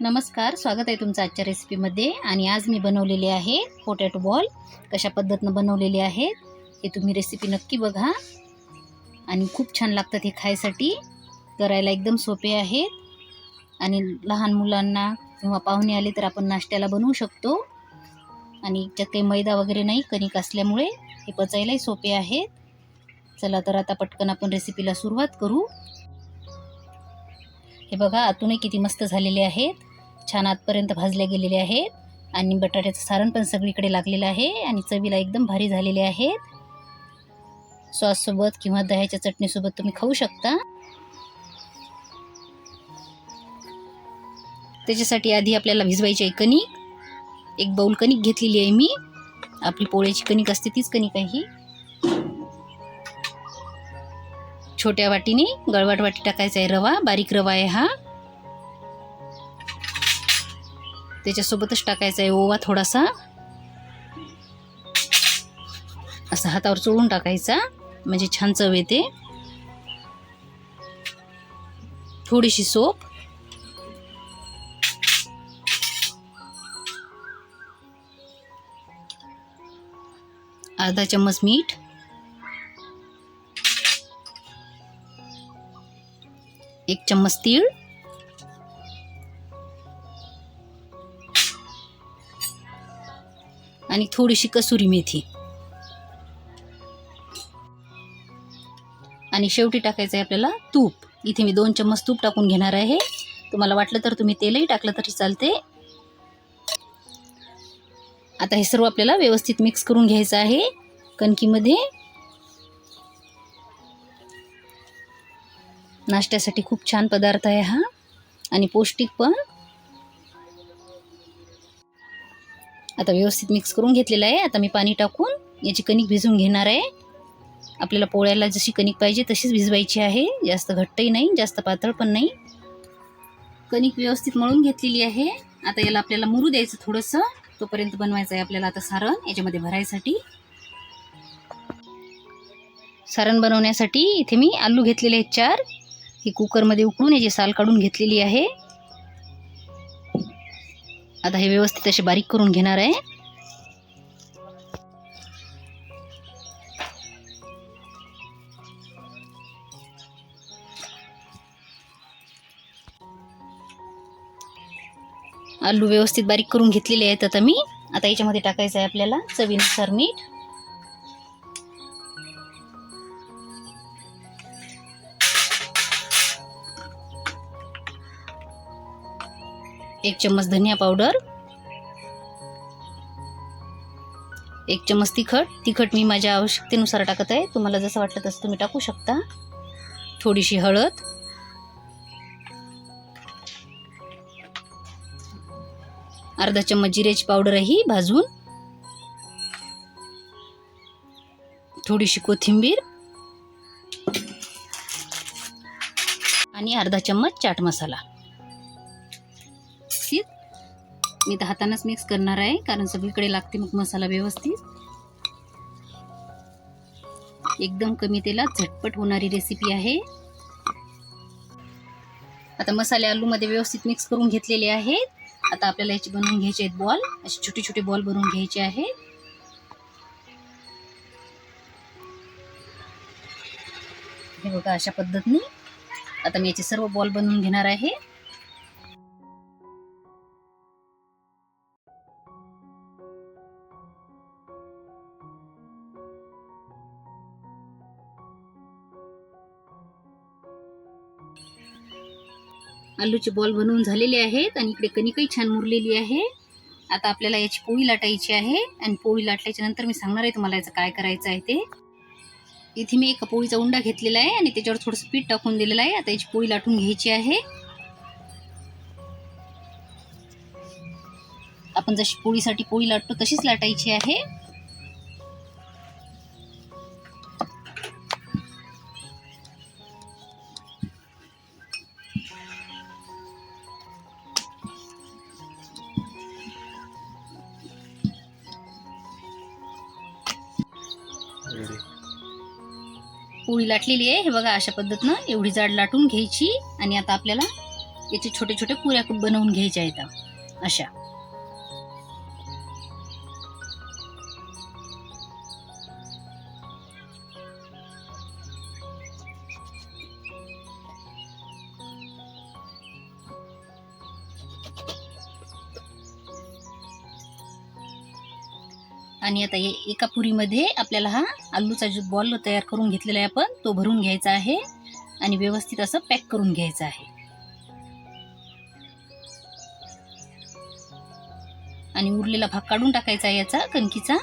नमस्कार स्वागत आहे तुमचं आजच्या रेसिपीमध्ये आणि आज मी बनवलेले आहे पोटॅटो बॉल कशा पद्धतीनं बनवलेले आहेत हे तुम्ही रेसिपी नक्की बघा. आणि खूप छान लागतात हे खायसाठी. करायला एकदम सोपे आहेत. आणि लहान मुलांना किंवा पाहुणे आले तर आपण नाश्त्याला बनवू शकतो. आणि याच्यात काही मैदा वगैरे नाही कणिक असल्यामुळे हे पचायलाही सोपे आहेत. चला तर आता पटकन आपण रेसिपीला सुरुवात करू. हे बघा आतूनही किती मस्त झालेले आहेत. छान आतपर्यंत भाजले गेलेले आहेत. आणि बटाट्याचं सारण पण सगळीकडे लागलेलं आहे आणि चवीला एकदम भारी झालेले आहेत. सॉससोबत किंवा दह्याच्या चटणीसोबत तुम्ही खाऊ शकता. त्याच्यासाठी आधी आपल्याला भिजवायची आहे कणिक. एक बाऊल कणिक घेतलेली आहे मी. आपली पोळ्याची कणिक असते तीच कणिक आहे ही. छोट्या वाटीने गळवाट वाटी टाकायचा आहे रवा बारीक रवा आहे हा. त्याच्यासोबतच टाकायचा आहे ओवा थोडासा. असा हातावर चोळून टाकायचा म्हणजे छान चव येते. थोडीशी सोप. अर्धा चम्मच मीठ. एक चम्मच तीळ. आणि थोडीशी कसुरी मेथी. आणि शेवटी टाकायचं आहे आपल्याला तूप. इथे मी दोन चम्मच तूप टाकून घेणार आहे. तुम्हाला वाटलं तर तुम्ही तेलही टाकलं तरी चालते. आता हे सर्व आपल्याला व्यवस्थित मिक्स करून घ्यायचं आहे. कणकीमध्ये नाश्त्यासाठी खूप छान पदार्थ आहे हा. आणि पौष्टिक पण. आता व्यवस्थित मिक्स करून घेतलेलं आहे. आता मी पाणी टाकून याची कणिक भिजवून घेणार आहे. आपल्याला पोळ्याला जशी कणिक पाहिजे तशीच भिजवायची आहे. जास्त घट्टही नाही जास्त पातळ पण नाही. कणिक व्यवस्थित मळून घेतलेली आहे. आता याला आपल्याला मुरू द्यायचं थोडंसं. तोपर्यंत बनवायचं आहे आपल्याला आता सारण. याच्यामध्ये भरायसाठी. सारण बनवण्यासाठी इथे मी आलू घेतलेले आहेत चार. ही कुकरमध्ये उकळून याची साल काढून घेतलेली आहे. आता हे व्यवस्थित असे बारीक करून घेणार आहे. आलू व्यवस्थित बारीक करून घेतलेले आहेत आता मी. आता याच्यामध्ये टाकायचं आहे आपल्याला चवीनुसार मीठ. एक चम्मच धनिया पावडर. एक चम्मच तिखट. तिखट मी माझ्या आवश्यकतेनुसार टाकत आहे. तुम्हाला जसं वाटलं तसं तुम्ही टाकू शकता. थोडीशी हळद. अर्धा चम्मच जिऱ्याची पावडर ही भाजून. थोडीशी कोथिंबीर. आणि अर्धा चम्मच चाट मसाला. मी तर हातानंच मिक्स करणार आहे कारण सगळीकडे लागते मग मसाला व्यवस्थित. एकदम कमी तेलात झटपट होणारी रेसिपी आहे. आता मसाले आलूमध्ये व्यवस्थित मिक्स करून घेतलेले आहेत. आता आपल्याला याचे बनवून घ्यायचे आहेत बॉल असे छोटे छोटे बॉल बनवून घ्यायचे आहेत. हे बघा अशा पद्धतीने. आता मी याचे सर्व बॉल बनवून घेणार आहे. आलूचे बॉल बनवून झालेले आहेत आणि इकडे कणिकही छान मुरलेली आहे. आता आपल्याला याची पोळी लाटायची आहे आणि पोळी लाटल्याच्या नंतर मी सांगणार आहे तुम्हाला याचं काय करायचं आहे ते. इथे मी एका पोळीचा उंडा घेतलेला आहे आणि त्याच्यावर थोडंसं पीठ टाकून दिलेलं आहे. आता याची पोळी लाटून घ्यायची आहे. आपण जशी पोळीसाठी पोळी लाटतो तशीच लाटायची आहे. पोळी लाटलेली आहे. हे बघा अशा पद्धतीनं एवढी जाड लाटून घ्यायची आणि आता आपल्याला याचे छोटे छोटे पुऱ्या बनवून घ्यायच्या आहेत. अशा. आणि आता हे एका पुरीमध्ये आपल्याला हा आलूचा जो बॉल तयार करून घेतलेला आहे आपण तो भरून घ्यायचा आहे आणि व्यवस्थित असं पॅक करून घ्यायचं आहे. आणि उरलेला भाग काढून टाकायचा आहे याचा कणकीचा.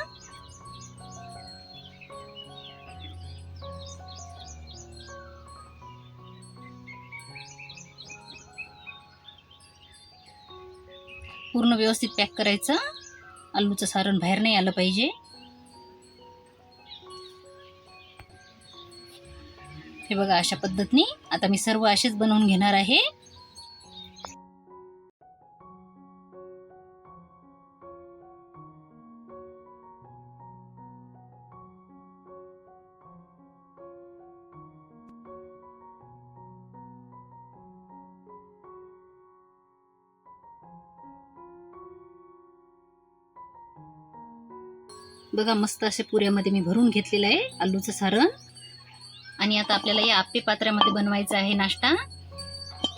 पूर्ण व्यवस्थित पॅक करायचं. आलूचं सारण बाहेर नाही आलं पाहिजे. हे बघा अशा पद्धतीने आता मी सर्व असेच बनवून घेणार आहे. बघा मस्त असे पुऱ्यामध्ये मी भरून घेतलेलं आहे आलूचं सारण. आणि आता आपल्याला या आप्पे पात्रामध्ये बनवायचा आहे नाश्ता.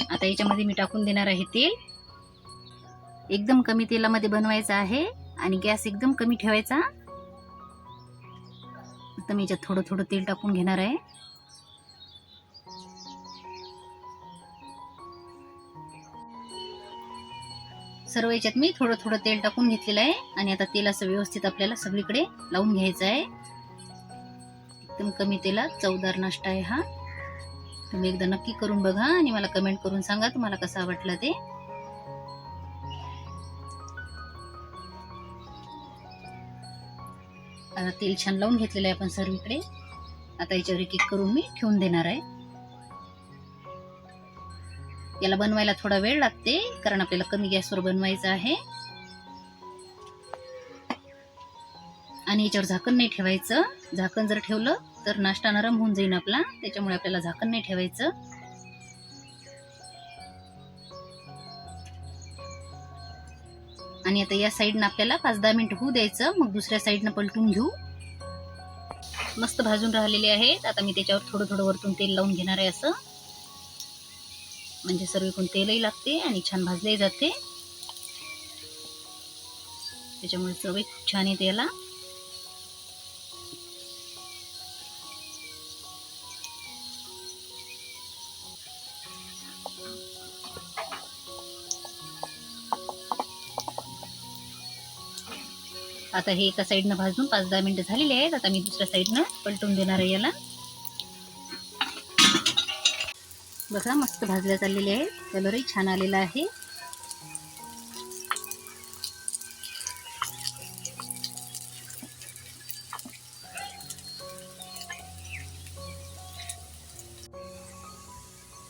आता याच्यामध्ये मी टाकून देणार आहे तेल. एकदम कमी तेलामध्ये बनवायचा आहे आणि गॅस एकदम कमी ठेवायचा. आता मी याच्यात थोडं थोडं तेल टाकून घेणार आहे. सर्व याच्यात मी थोडं थोडं तेल टाकून घेतलेलं आहे. आणि आता तेल असं व्यवस्थित आपल्याला सगळीकडे लावून घ्यायचं आहे. एकदम कमी तेलात चवदार नाश्ता आहे हा. तुम्ही एकदा नक्की करून बघा आणि मला कमेंट करून सांगा तुम्हाला कसा वाटला ते. आता तेल छान लावून घेतलेलं आहे आपण सर्वीकडे आता याच्यावर एक एक करून मी ठेवून देणार आहे. याला बनवायला थोडा वेळ लागते कारण आपल्याला कमी गॅसवर बनवायचं आहे. आणि याच्यावर झाकण नाही ठेवायचं. झाकण जर ठेवलं तर नाश्ता नरम होऊन जाईल आपला. त्याच्यामुळे आपल्याला झाकण नाही ठेवायचं. आणि आता या साईडनं आपल्याला पाच दहा मिनिट होऊ द्यायचं. मग दुसऱ्या साईडनं पलटून घेऊ. मस्त भाजून राहिलेले आहेत. आता मी त्याच्यावर थोडं थोडं वरतून तेल लावून घेणार आहे असं. म्हणजे सर्वीकडून तेलही लागते आणि छान भाजले जाते. त्याच्यामुळे चवही खूप छान येते याला. आता हे एका साईडनं भाजून पाच दहा मिनटं झालेले आहेत. आता मी दुसऱ्या साईडनं पलटून देणार आहे याला. बघा मस्त भाजल्या चाललेल्या आहेत कलरही छान आलेला आहे.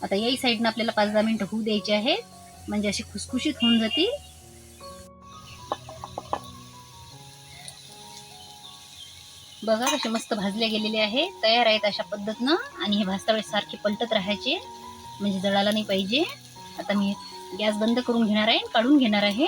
आता याही साईडनं आपल्याला पाच दहा मिनिटं होऊ द्यायचे आहेत. म्हणजे अशी खुसखुशीत होऊन जातील बघा कसे मस्त भाजले गेलेले आहे. तयार आहेत अशा पद्धतीनं. आणि हे भाजता वेळेस सारखे पलटत राहायचे. म्हणजे जळायला नाही पाहिजे. आता मी गॅस बंद करून घेणार आहे काढून घेणार आहे.